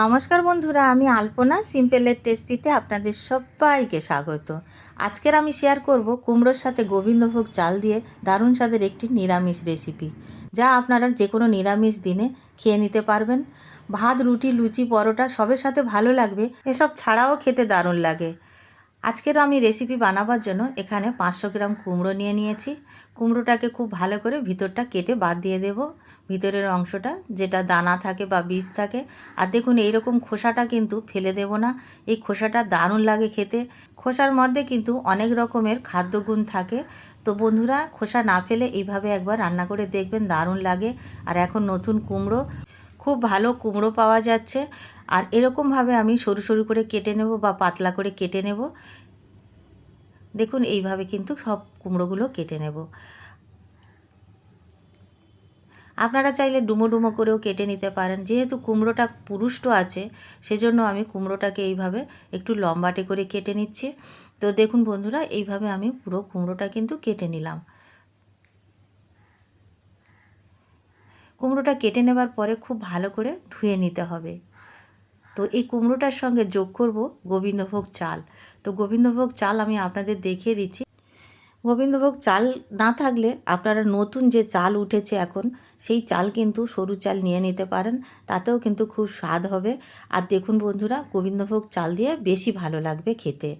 নমস্কার বন্ধুরা, আমি আলপনা। সিম্পলের টেস্টিতে আপনাদের সবাইকে স্বাগত। আজকের আমি শেয়ার করব কুমড়োর সাথে গোবিন্দভোগ চাল দিয়ে দারুণ স্বাদের একটি নিরামিষ রেসিপি যা আপনারা যে কোনো নিরামিষ দিনে খেয়ে নিতে পারবেন। ভাত, রুটি, লুচি, পরোটা সবের সাথে ভালো লাগবে, এসব ছাড়াও খেতে দারুণ লাগে। আজকের আমি রেসিপি বানাবার জন্য এখানে পাঁচশো গ্রাম কুমড়ো নিয়ে নিয়েছি। কুমড়োটাকে খুব ভালো করে ভিতরটা কেটে বাদ দিয়ে দেব। ভিতরের অংশটা যেটা দানা থাকে বা বীজ থাকে। আর দেখুন, এইরকম খোসাটা কিন্তু ফেলে দেব না। এই খোসাটা দারুণ লাগে খেতে। খোসার মধ্যে কিন্তু অনেক রকমের খাদ্যগুণ থাকে। তো বন্ধুরা, খোসা না ফেলে এইভাবে একবার রান্না করে দেখবেন, দারুণ লাগে। আর এখন নতুন কুমড়ো খুব ভালো কুমড়ো পাওয়া যাচ্ছে। আর এরকমভাবে আমি সরু সরু করে কেটে নেব বা পাতলা করে কেটে নেব। দেখুন, এইভাবে কিন্তু সব কুমড়োগুলো কেটে নেব। আপনারা চাইলে ডুমো ডুমো করেও কেটে নিতে পারেন। যেহেতু কুমড়োটা পুরুষ্ট আছে, সেজন্য আমি কুমড়োটাকে এইভাবে একটু লম্বাটে করে কেটে নিচ্ছি। তো দেখুন বন্ধুরা, এইভাবে আমি পুরো কুমড়োটা কিন্তু কেটে নিলাম। কুমড়োটা কেটে নেবার পরে খুব ভালো করে ধুয়ে নিতে হবে। তো এই কুমড়োটার সঙ্গে যোগ করব গোবিন্দভোগ চাল। তো গোবিন্দভোগ চাল আমি আপনাদের দেখিয়ে দিচ্ছি। গোবিন্দভোগ চাল না থাকলে আপনারা নতুন যে চাল উঠেছে এখন, সেই চাল কিন্তু সরু চাল নিয়ে নিতে পারেন। তাতেও কিন্তু খুব স্বাদ হবে। আর দেখুন বন্ধুরা, গোবিন্দভোগ চাল দিয়ে বেশি ভালো লাগবে খেতে।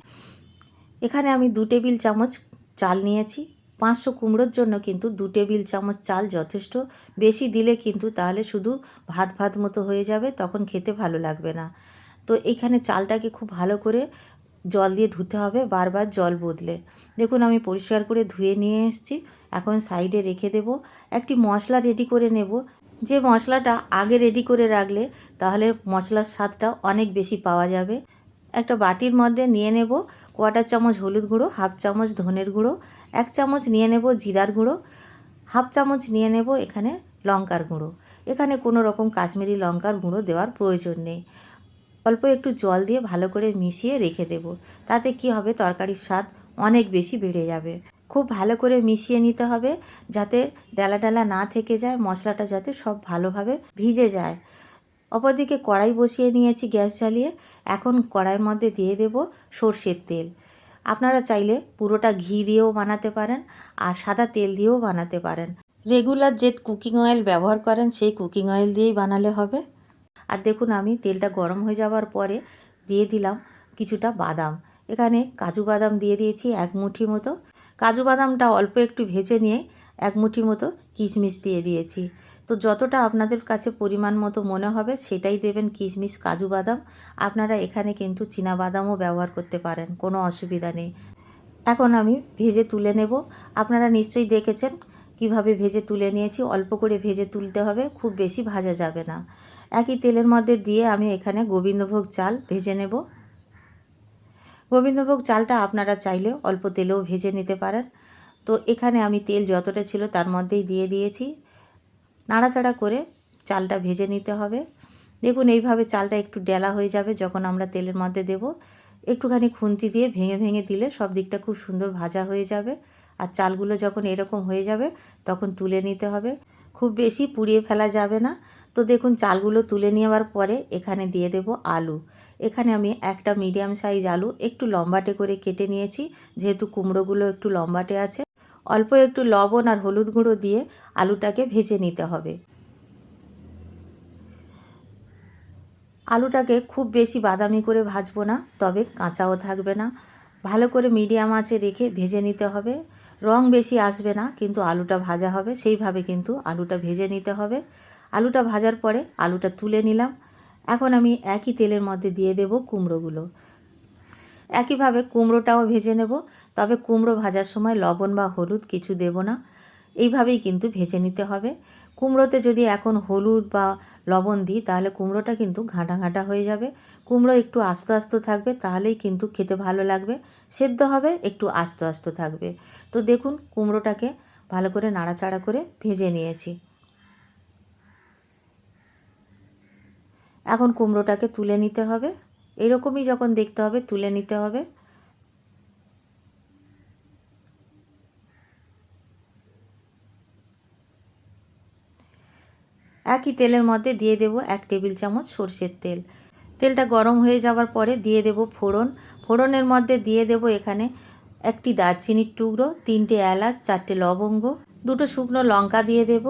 এখানে আমি দু টেবিল চামচ চাল নিয়েছি। পাঁচশো কুমড়োর জন্য কিন্তু দু টেবিল চামচ চাল যথেষ্ট। বেশি দিলে কিন্তু তাহলে শুধু ভাত ভাত মতো হয়ে যাবে, তখন খেতে ভালো লাগবে না। তো এখানে চালটাকে খুব ভালো করে জল দিয়ে ধুতে হবে, বারবার জল বদলে। দেখুন, আমি পরিষ্কার করে ধুয়ে নিয়ে এসেছি। এখন সাইডে রেখে দেব। একটি মশলা রেডি করে নেব। যে মশলাটা আগে রেডি করে রাখলে তাহলে মশলার স্বাদটা অনেক বেশি পাওয়া যাবে। একটা বাটির মধ্যে নিয়ে নেব কোয়াটার চামচ হলুদ গুঁড়ো, হাফ চামচ ধনের গুঁড়ো, এক চামচ নিয়ে নেব জিরার গুঁড়ো, হাফ চামচ নিয়ে নেব এখানে লঙ্কার গুঁড়ো। এখানে কোনো রকম কাশ্মীরি লঙ্কার গুঁড়ো দেওয়ার প্রয়োজন নেই। অল্প একটু জল দিয়ে ভালো করে মিশিয়ে রেখে দেব। তাতে কি হবে? তরকারির স্বাদ অনেক বেশি বেড়ে যাবে। খুব ভালো করে মিশিয়ে নিতে হবে যাতে ডালা ডালা না থেকে যায়, মশলাটা যাতে সব ভালোভাবে ভিজে যায়। অপরদিকে কড়াই বসিয়ে নিয়েছি গ্যাস জ্বালিয়ে। এখন কড়াইয়ের মধ্যে দিয়ে দেব সর্ষের তেল। আপনারা চাইলে পুরোটা ঘি দিয়েও বানাতে পারেন আর সাদা তেল দিয়েও বানাতে পারেন। রেগুলার যে কুকিং অয়েল ব্যবহার করেন, সেই কুকিং অয়েল দিয়েই বানালে হবে। আর দেখুন, আমি তেলটা গরম হয়ে যাওয়ার পরে দিয়ে দিলাম কিছুটা বাদাম। এখানে কাজু বাদাম দিয়ে দিয়েছি এক মুঠি মতো। কাজু বাদামটা অল্প একটু ভেজে নিয়ে এক মুঠি মতো কিশমিশ দিয়ে দিয়েছি। তো যতটা আপনাদের কাছে পরিমাণ মতো মনে হবে, সেটাই দেবেন কিশমিশ, কাজু বাদাম। আপনারা এখানে কিন্তু বাদামও ব্যবহার করতে পারেন, কোনো অসুবিধা নেই। এখন আমি ভেজে তুলে নেব। আপনারা নিশ্চয়ই দেখেছেন কীভাবে ভেজে তুলে নিয়েছি। অল্প করে ভেজে তুলতে হবে, খুব বেশি ভাজা যাবে না। একই তেলের মধ্যে দিয়ে আমি এখানে গোবিন্দভোগ চাল ভেজে নেব। গোবিন্দভোগ চালটা আপনারা চাইলে অল্প তেলেও ভেজে নিতে পারেন। তো এখানে আমি তেল যতটা ছিল তার মধ্যেই দিয়ে দিয়েছি। নাড়াচাড়া করে চালটা ভেজে নিতে হবে। দেখুন, এইভাবে চালটা একটু ডেলা হয়ে যাবে যখন আমরা তেলের মধ্যে দেব। একটুখানি খুন্তি দিয়ে ভেঙে ভেঙে দিলে সব দিকটা খুব সুন্দর ভাজা হয়ে যাবে। আর চালগুলো যখন এরকম হয়ে যাবে, তখন তুলে নিতে হবে। খুব বেশি পুড়িয়ে ফেলা যাবে না। তো দেখুন, চালগুলো তুলে নেওয়ার পরে এখানে দিয়ে দেব আলু। এখানে আমি একটা মিডিয়াম সাইজ আলু একটু লম্বাটে করে কেটে নিয়েছি। যেহেতু কুমড়োগুলো একটু লম্বাটে আছে অল্প একটু লবণ আর হলুদ গুঁড়ো দিয়ে আলুটাকে ভেজে নিতে হবে। আলুটাকে খুব বেশি বাদামি করে ভাজবো না, তবে কাঁচাও থাকবে না। ভালো করে মিডিয়াম আঁচে রেখে ভেজে নিতে হবে। রং বেশি আসবে না, কিন্তু আলুটা ভাজা হবে, সেইভাবে কিন্তু আলুটা ভেজে নিতে হবে। আলুটা ভাজার পরে আলুটা তুলে নিলাম। এখন আমি একই তেলের মধ্যে দিয়ে দেব কুমড়োগুলো। একইভাবে কুমড়োটাও ভেজে নেব। তবে কুমড়ো ভাজার সময় লবণ বা হলুদ কিছু দেব না। এইভাবেই কিন্তু ভেজে নিতে হবে। কুমড়োতে যদি এখন হলুদ বা লবণ দিই, তাহলে কুমড়োটা কিন্তু ঘাঁটা ঘাঁটা হয়ে যাবে। কুমড়ো একটু আস্ত আস্ত থাকবে, তাহলেই কিন্তু খেতে ভালো লাগবে। সেদ্ধ হবে, একটু আস্ত আস্ত থাকবে। তো দেখুন, কুমড়োটাকে ভালো করে নাড়াচাড়া করে ভেজে নিয়েছি। এখন কুমড়োটাকে তুলে নিতে হবে। এরকমই যখন দেখতে হবে, তুলে নিতে হবে। একই তেলের মধ্যে দিয়ে দেব এক টেবিল চামচ সর্ষের তেল। তেলটা গরম হয়ে যাওয়ার পরে দিয়ে দেব ফোড়ন। ফোড়নের মধ্যে দিয়ে দেব এখানে একটি দারচিনির টুকরো, তিনটে এলাচ, চারটে লবঙ্গ, দুটো শুকনো লঙ্কা দিয়ে দেব।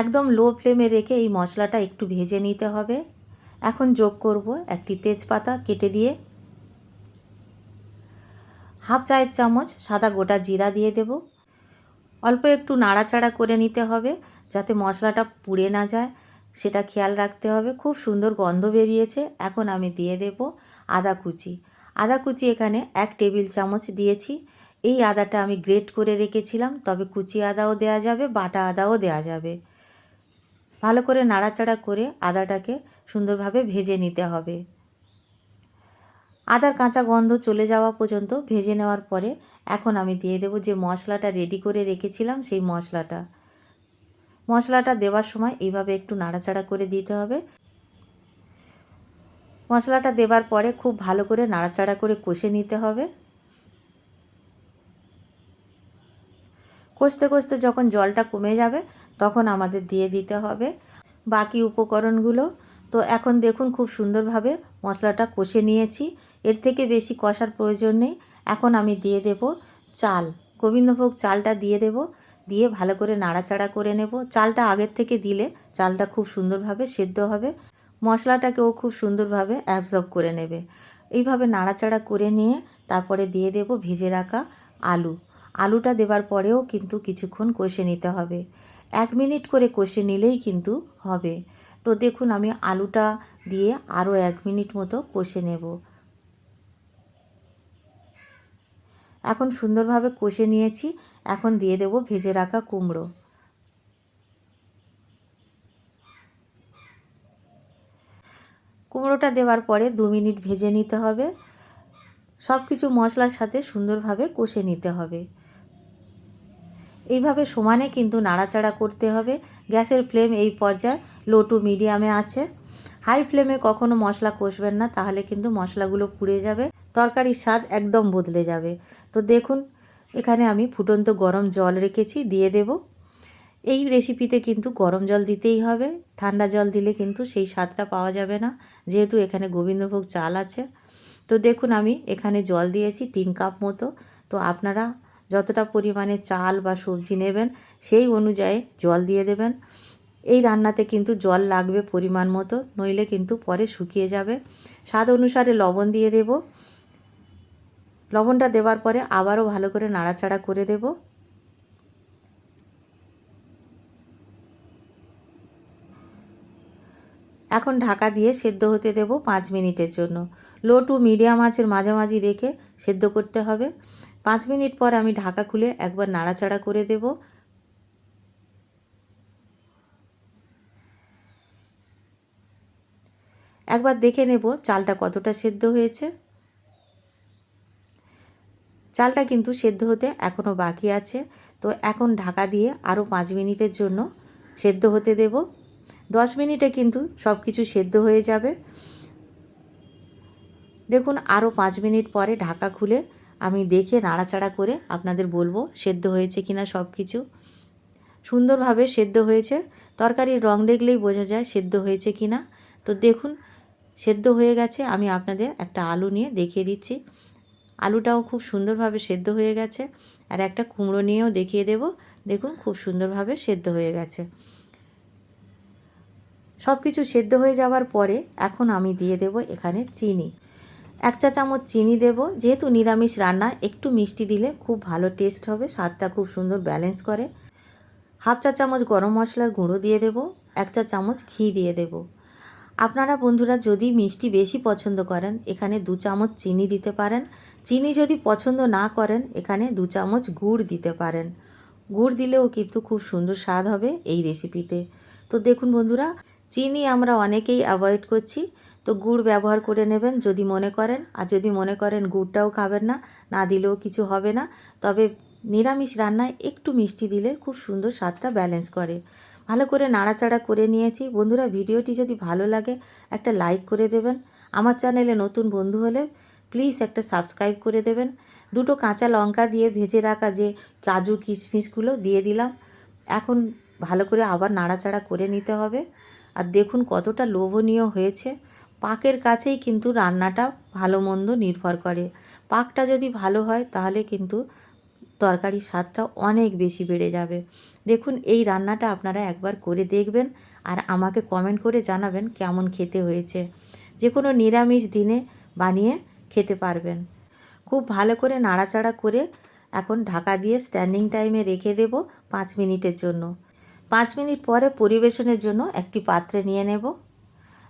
একদম লো ফ্লেমে রেখে এই মশলাটা একটু ভেজে নিতে হবে। এখন যোগ করব একটি তেজপাতা কেটে দিয়ে। হাফ চায়ের চামচ সাদা গোটা জিরা দিয়ে দেব। অল্প একটু নাড়াচাড়া করে নিতে হবে যাতে মশলাটা পুড়ে না যায়। সেটা খেয়াল রাখতে হবে। খুব সুন্দর গন্ধ বেরিয়েছে। এখন আমি দিয়ে দেব আদা কুচি। আদা কুচি এখানে এক টেবিল চামচ দিয়েছি। এই আদাটা আমি গ্রেট করে রেখেছিলাম, তবে কুচি আদাও দেওয়া যাবে, বাটা আদাও দেওয়া যাবে। ভালো করে নাড়াচাড়া করে আদাটাকে সুন্দরভাবে ভেজে নিতে হবে। আদার কাঁচা গন্ধ চলে যাওয়া পর্যন্ত ভেজে নেওয়ার পরে এখন আমি দিয়ে দেবো যে মশলাটা রেডি করে রেখেছিলাম সেই মশলাটা। মশলাটা দেওয়ার সময় এইভাবে একটু নাড়াচাড়া করে দিতে হবে। মশলাটা দেবার পরে খুব ভালো করে নাড়াচাড়া করে কষে নিতে হবে। কষতে কষতে যখন জলটা কমে যাবে, তখন আমাদের দিয়ে দিতে হবে বাকি উপকরণগুলো। তো এখন দেখুন খুব সুন্দরভাবে মশলাটা কষে নিয়েছি। এর থেকে বেশি কষার প্রয়োজন নেই। এখন আমি দিয়ে দেব চাল। গোবিন্দভোগ চালটা দিয়ে দেব। দিয়ে ভালো করে নাড়াচাড়া করে নেব। চালটা আগের থেকে দিলে চালটা খুব সুন্দরভাবে সেদ্ধ হবে। মশলাটাকেও খুব সুন্দরভাবে অ্যাবজর্ব করে নেবে। এইভাবে নাড়াচাড়া করে নিয়ে তারপরে দিয়ে দেব ভেজে রাখা আলু। আলুটা দেবার পরেও কিন্তু কিছুক্ষণ কষে নিতে হবে। এক মিনিট করে কষে নিলেই কিন্তু হবে। তো দেখুন, আমি আলুটা দিয়ে আরও এক মিনিট মতো কষে নেব। এখন সুন্দরভাবে কষে নিয়েছি। এখন দিয়ে দেব ভেজে রাখা কুমড়ো। কুমড়োটা দেওয়ার পরে দু মিনিট ভেজে নিতে হবে। সব কিছু মশলার সাথে সুন্দরভাবে কষে নিতে হবে। এইভাবে সমানে কিন্তু নাড়াচাড়া করতে হবে। গ্যাসের ফ্লেম এই পর্যায়ে লো টু মিডিয়ামে আছে। হাই ফ্লেমে কখনো মশলা কষবেন না, তাহলে কিন্তু মশলাগুলো পুড়ে যাবে, তরকারির স্বাদ একদম বদলে যাবে। তো দেখুন, এখানে আমি ফুটন্ত গরম জল রেখেছি, দিয়ে দেব। এই রেসিপিতে কিন্তু গরম জল দিতেই হবে। ঠান্ডা জল দিলে কিন্তু সেই স্বাদটা পাওয়া যাবে না, যেহেতু এখানে গোবিন্দভোগ চাল আছে। তো দেখুন, আমি এখানে জল দিয়েছি তিন কাপ মতো। তো আপনারা যতটা পরিমাণে চাল বা সবজি নেবেন, সেই অনুযায়ী জল দিয়ে দেবেন। এই রান্নাতে কিন্তু জল লাগবে পরিমাণ মতো, নইলে কিন্তু পরে শুকিয়ে যাবে। স্বাদ অনুসারে লবণ দিয়ে দেব। লবণটা দেওয়ার পরে আবারও ভালো করে নাড়াচাড়া করে দেব। এখন ঢাকা দিয়ে সেদ্ধ হতে দেব পাঁচ মিনিটের জন্য। লো টু মিডিয়াম আঁচের মাঝামাঝি রেখে সেদ্ধ করতে হবে। পাঁচ মিনিট পর আমি ঢাকা খুলে একবার নাড়াচাড়া করে দেব। একবার দেখে নেব চালটা কতটা সেদ্ধ হয়েছে। চালটা কিন্তু সেদ্ধ হতে এখনও বাকি আছে। তো এখন ঢাকা দিয়ে আরও পাঁচ মিনিটের জন্য সেদ্ধ হতে দেব। দশ মিনিটে কিন্তু সব কিছু সেদ্ধ হয়ে যাবে। দেখুন আরও পাঁচ মিনিট পরে ঢাকা খুলে আমি দেখে নাড়াচাড়া করে আপনাদের বলব, সেদ্ধ হয়েছে কিনা সব কিছু। সুন্দরভাবে সেদ্ধ হয়েছে। তরকারির রং দেখলেই বোঝা যায় সেদ্ধ হয়েছে কিনা। তো দেখুন, সেদ্ধ হয়ে গেছে। আমি আপনাদের একটা আলু নিয়ে দেখিয়ে দিচ্ছি। আলুটাও খুব সুন্দরভাবে সেদ্ধ হয়ে গেছে। আর একটা কুমড়ো নিয়েও দেখিয়ে দেব। দেখুন, খুব সুন্দরভাবে সেদ্ধ হয়ে গেছে। সব কিছু সেদ্ধ হয়ে যাওয়ার পরে এখন আমি দিয়ে দেব এখানে চিনি। এক চা চামচ চিনি দেব। যেহেতু নিরামিষ রান্না, একটু মিষ্টি দিলে খুব ভালো টেস্ট হবে, স্বাদটা খুব সুন্দর ব্যালেন্স করে। হাফ চা চামচ গরম মশলার গুঁড়ো দিয়ে দেব, এক চা চামচ ঘি দিয়ে দেব। আপনারা বন্ধুরা যদি মিষ্টি বেশি পছন্দ করেন, এখানে দু চামচ চিনি দিতে পারেন। চিনি যদি পছন্দ না করেন, এখানে দু চামচ গুড় দিতে পারেন। গুড় দিলেও কিন্তু খুব সুন্দর স্বাদ হবে এই রেসিপিতে তো। দেখুন বন্ধুরা, চিনি আমরা অনেকেই অ্যাভয়েড করছি। তো গুড় ব্যবহার করে নেবেন যদি মনে করেন। আর যদি মনে করেন গুড়টাও খাবেন না না দিলেও কিছু হবে না। তবে নিরামিষ রান্নায় একটু মিষ্টি দিলে খুব সুন্দর স্বাদটা ব্যালেন্স করে। ভালো করে নাড়াচাড়া করে নিয়েছি। বন্ধুরা, ভিডিওটি যদি ভালো লাগে, একটা লাইক করে দেবেন। আমার চ্যানেলে নতুন বন্ধু হলে প্লিজ একটা সাবস্ক্রাইব করে দেবেন। দুটো কাঁচা লঙ্কা দিয়ে ভেজে রাখা যে কাজু কিশমিশগুলো দিয়ে দিলাম। এখন ভালো করে আবার নাড়াচাড়া করে নিতে হবে। আর দেখুন কতটা লোভনীয় হয়েছে। পাকের কাছেই কিন্তু রান্নাটা ভালো মন্দ নির্ভর করে। পাকটা যদি ভালো হয়, তাহলে কিন্তু তরকারির স্বাদটা অনেক বেশি বেড়ে যাবে। দেখুন, এই রান্নাটা আপনারা একবার করে দেখবেন আর আমাকে কমেন্ট করে জানাবেন কেমন খেতে হয়েছে। যে কোনো নিরামিষ দিনে বানিয়ে খেতে পারবেন। খুব ভালো করে নাড়াচাড়া করে এখন ঢাকা দিয়ে স্ট্যান্ডিং টাইমে রেখে দেব পাঁচ মিনিটের জন্য। পাঁচ মিনিট পরে পরিবেশনের জন্য একটি পাত্রে নিয়ে নেব।